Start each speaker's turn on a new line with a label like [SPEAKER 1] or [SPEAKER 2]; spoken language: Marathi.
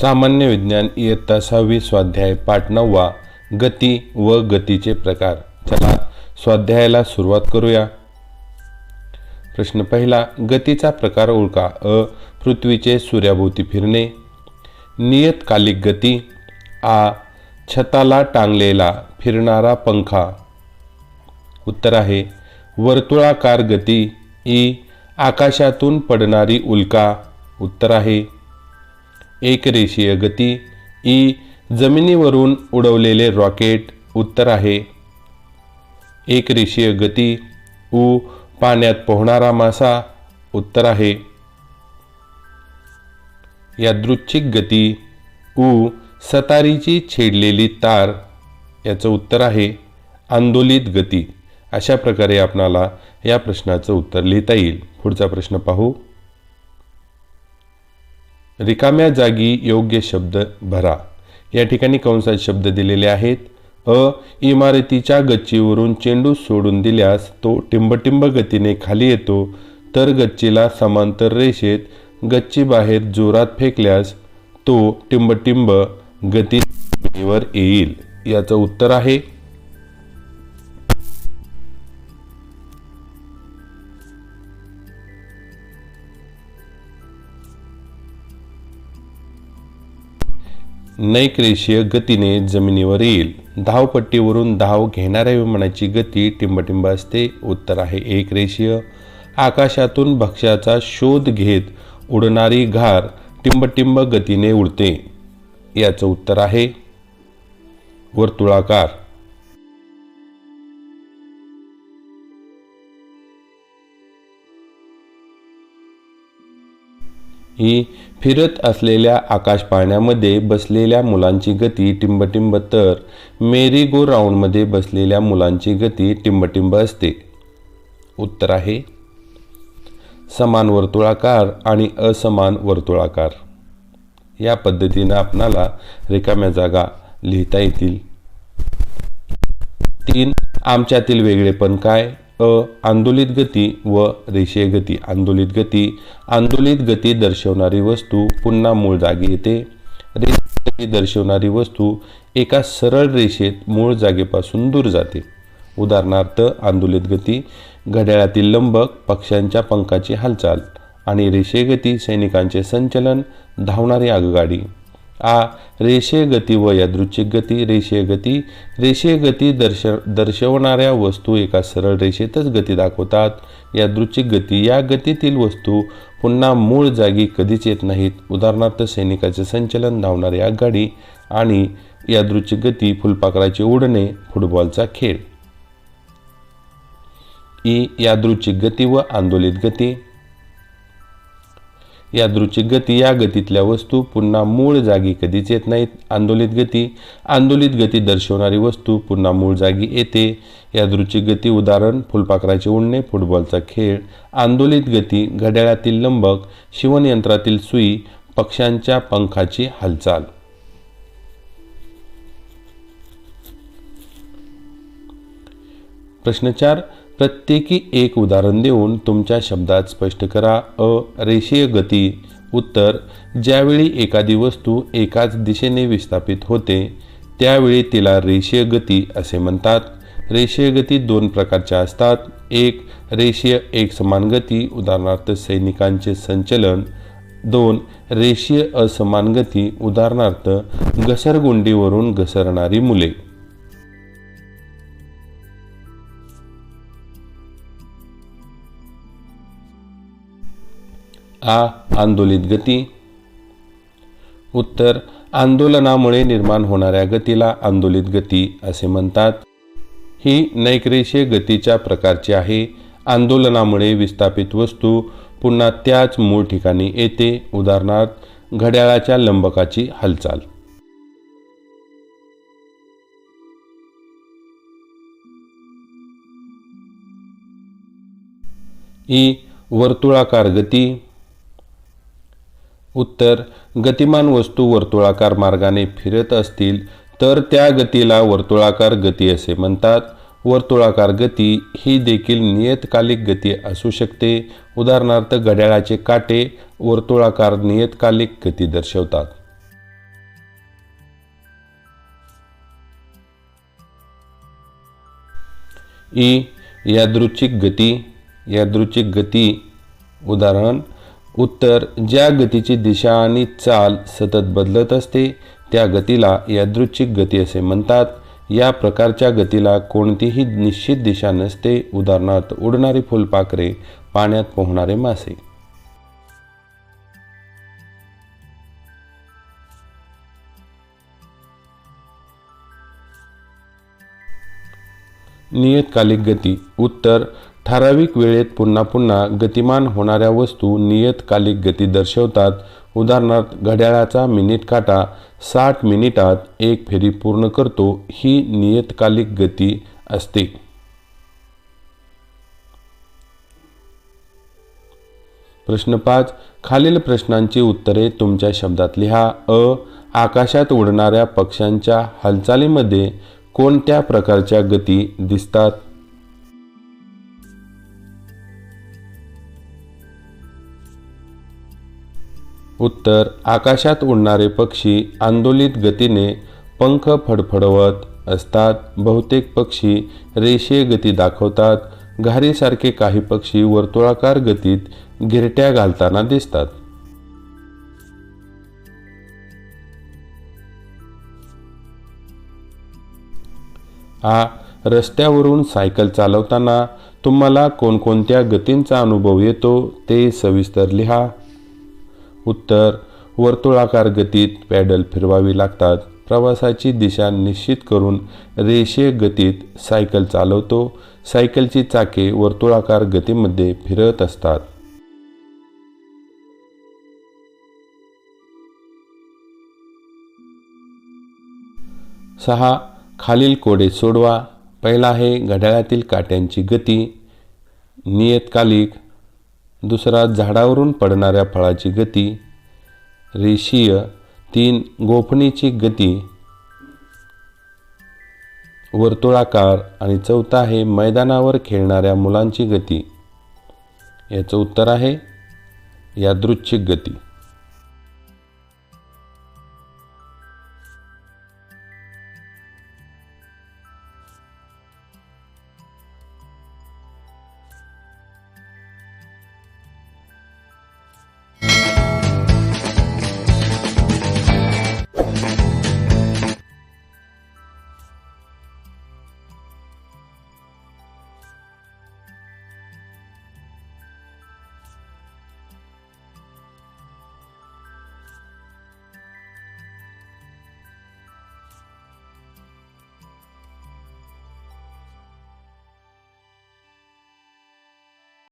[SPEAKER 1] सामान्य विज्ञान इयत्ता सहावी स्वाध्याय पाठ नववा गती व गतीचे प्रकार. चला स्वाध्यायाला सुरुवात करूया. प्रश्न पहिला गतीचा प्रकार ओळखा. अ पृथ्वीचे सूर्याभोवती फिरणे. नियतकालिक गती आ छताला टांगलेला फिरणारा पंखा. उत्तर आहे वर्तुळाकार गती ई आकाशातून पडणारी उल्का. उत्तर आहे एकरेषीय गती. ई जमिनीवरून उडवलेले रॉकेट. उत्तर आहे. एकरेषीय गती. उ पाण्यात पोहणारा मासा. उत्तर आहे. यादृच्छिक गती. उ सतारीची छेडलेली तार. याचं उत्तर आहे. आंदोलित गती. अशा प्रकारे आपणाला या प्रश्नाचं उत्तर लिहिता येईल. पुढचा प्रश्न पाहू. रिकाम्या जागी योग्य शब्द भरा. या ठिकाणी कंसात शब्द दिलेले आहेत. अ इमारतीच्या गच्चीवरून चेंडू सोडून दिल्यास तो टिंबटिंब गतीने खाली येतो तर गच्चीला समांतर रेषेत गच्चीबाहेर जोरात फेकल्यास तो टिंबटिंब गतीवर येईल. याचं उत्तर आहे नैक्रेशीय गतीने जमिनीवर येईल. धावपट्टीवरून धाव घेणाऱ्या विमानाची गती टिंबटिंब असते. उत्तर आहे एक रेषीय आकाशातून भक्ष्याचा शोध घेत उडणारी घार टिंबटिंब गतीने उडते. याचं उत्तर आहे वर्तुळाकार. ही फिरत असलेल्या आकाश पाहण्यामध्ये बसलेल्या मुलांची गती टिंबटिंब तर मेरी गो राऊंडमध्ये बसलेल्या मुलांची गती टिंबटिंब असते. उत्तर आहे समान वर्तुळाकार आणि असमान वर्तुळाकार. या पद्धतीनं आपणाला रिकाम्या जागा लिहिता येतील. तीन आमच्यातील वेगळेपण काय? अ आंदोलित गती व रेषीय गती. आंदोलित गती आंदोलित गती दर्शवणारी वस्तू पुन्हा मूळ जागी येते. रेषीय दर्शवणारी वस्तू एका सरळ रेषेत मूळ जागेपासून दूर जाते. उदाहरणार्थ आंदोलित गती घड्याळातील लंबक पक्ष्यांच्या पंखाची हालचाल आणि रेषेगती सैनिकांचे संचलन धावणारी आगगाडी. आ रेषेय गती व यादृच्छिक गती रेषीय गती रेषीय गती दर्श दर्शवणाऱ्या वस्तू एका सरळ रेषेतच गती दाखवतात. यादृच्छिक गती या गतीतील वस्तू पुन्हा मूळ जागी कधीच येत नाहीत. उदाहरणार्थ सैनिकाचे संचलन धावणारी आघाडी आणि यादृच्छिक गती फुलपाखराचे उडणे फुटबॉलचा खेळ. ई यादृच्छिक गती व आंदोलित गती. यादृच्छिक गती या गतीतल्या वस्तू पुन्हा मूळ जागी कधीच येत नाहीत. आंदोलित गती. आंदोलित गती दर्शवणारी वस्तू पुन्हा मूळ जागी येते. यादृच्छिक गती उदाहरण फुलपाखराचे उडणे फुटबॉलचा खेळ. आंदोलित गती घड्याळातील लंबक शिवणयंत्रातील सुई पक्ष्यांच्या पंखाची हालचाल. प्रश्न चार प्रत्येकी एक उदाहरण देऊन तुमच्या शब्दात स्पष्ट करा. अ रेषीय गती. उत्तर ज्यावेळी एखादी वस्तू एकाच दिशेने विस्थापित होते त्यावेळी तिला रेषीय गती असे म्हणतात. रेषीय गती दोन प्रकारच्या असतात. एक रेषीय एक समान गती उदाहरणार्थ सैनिकांचे संचलन. दोन रेषीय असमान गती उदाहरणार्थ घसरगुंडीवरून घसरणारी मुले. आ आंदोलित गती. उत्तर आंदोलनामुळे निर्माण होणाऱ्या गतीला आंदोलित गती असे म्हणतात. ही नैकरेषीय गतीच्या प्रकारची आहे. आंदोलनामुळे विस्थापित वस्तू पुन्हा त्याच मूळ ठिकाणी येते. उदाहरणार्थ घड्याळाच्या लंबकाची हालचाल. ई वर्तुळाकार गती. उत्तर गतिमान वस्तू वर्तुळाकार मार्गाने फिरत असतील तर त्या गतीला वर्तुळाकार गती असे म्हणतात. वर्तुळाकार गती ही देखील नियतकालिक गती असू शकते. उदाहरणार्थ घड्याळाचे काटे वर्तुळाकार नियतकालिक गती दर्शवतात. ई. यादृच्छिक गती. यादृच्छिक गती उदाहरण उत्तर ज्या गतीची दिशा आणि चाल सतत बदलत असते त्या गतीला यादृच्छिक गती असे म्हणतात. या प्रकारच्या गतीला कोणतीही निश्चित दिशा नसते. उदाहरणार्थ उडणारी फुलपाखरे पाण्यात पोहणारे मासे. नियतकालिक गती. उत्तर ठराविक वेळेत पुन्हा पुन्हा गतिमान होणाऱ्या वस्तू नियतकालिक गती दर्शवतात. उदाहरणार्थ घड्याळाचा मिनिट काटा साठ मिनिटात एक फेरी पूर्ण करतो ही नियतकालिक गती असते. प्रश्न पाच. खालील प्रश्नांची उत्तरे तुमच्या शब्दात लिहा. अ. आकाशात उडणाऱ्या पक्ष्यांच्या हालचालीमध्ये कोणत्या प्रकारच्या गती दिसतात? उत्तर आकाशात उडणारे पक्षी आंदोलित गतीने पंख फडफडवत असतात. बहुतेक पक्षी रेषीय गती दाखवतात. घारीसारखे काही पक्षी वर्तुळाकार गतीत गिरट्या घालताना दिसतात. आ रस्त्यावरून सायकल चालवताना तुम्हाला कोणकोणत्या गतींचा अनुभव येतो ते सविस्तर लिहा. उत्तर वर्तुळाकार गतीत पॅडल फिरवावी लागतात. प्रवासाची दिशा निश्चित करून रेषीय गतीत सायकल चालवतो. सायकलची चाके वर्तुळाकार गतीमध्ये फिरत असतात. सहा खालील कोडे सोडवा. पहिला आहे घड्याळातील काट्यांची गती. नियतकालिक दुसरा झाडावरून पडणाऱ्या फळाची गती. रेषीय तीन गोफणीची गती. वर्तुळाकार आणि चौथा आहे मैदानावर खेळणाऱ्या मुलांची गती. याचं उत्तर आहे यादृच्छिक गती.